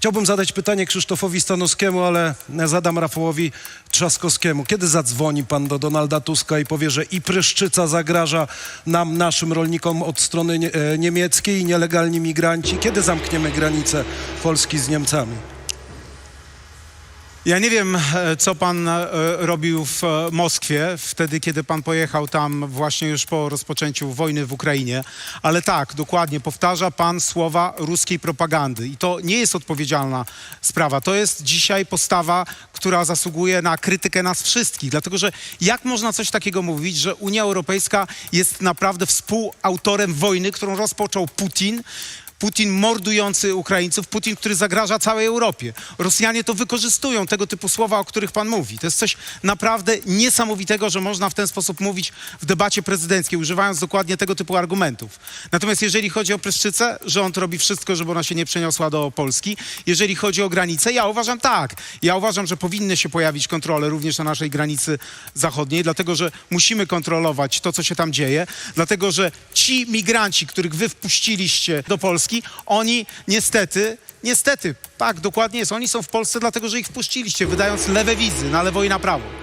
Chciałbym zadać pytanie Krzysztofowi Stanowskiemu, ale zadam Rafałowi Trzaskowskiemu. Kiedy zadzwoni pan do Donalda Tuska i powie, że i pryszczyca zagraża nam, naszym rolnikom od strony e, niemieckiej i nielegalni migranci? Kiedy zamkniemy granicę Polski z Niemcami? Ja nie wiem, e, co pan e, robił w e, Moskwie, wtedy, kiedy pan pojechał tam właśnie już po rozpoczęciu wojny w Ukrainie, ale tak, dokładnie, powtarza pan słowa ruskiej propagandy i to nie jest odpowiedzialna sprawa. To jest dzisiaj postawa, która zasługuje na krytykę nas wszystkich, dlatego że jak można coś takiego mówić, że Unia Europejska jest naprawdę współautorem wojny, którą rozpoczął Putin, Putin mordujący Ukraińców, Putin, który zagraża całej Europie. Rosjanie to wykorzystują, tego typu słowa, o których pan mówi. To jest coś naprawdę niesamowitego, że można w ten sposób mówić w debacie prezydenckiej, używając dokładnie tego typu argumentów. Natomiast jeżeli chodzi o Pryszczycę, rząd robi wszystko, żeby ona się nie przeniosła do Polski. Jeżeli chodzi o granicę, ja uważam tak. Ja uważam, że powinny się pojawić kontrole również na naszej granicy zachodniej, dlatego że musimy kontrolować to, co się tam dzieje, dlatego że ci migranci, których wy wpuściliście do Polski, oni niestety, niestety, tak dokładnie jest, oni są w Polsce dlatego, że ich wpuściliście, wydając lewe wizy na lewo i na prawo.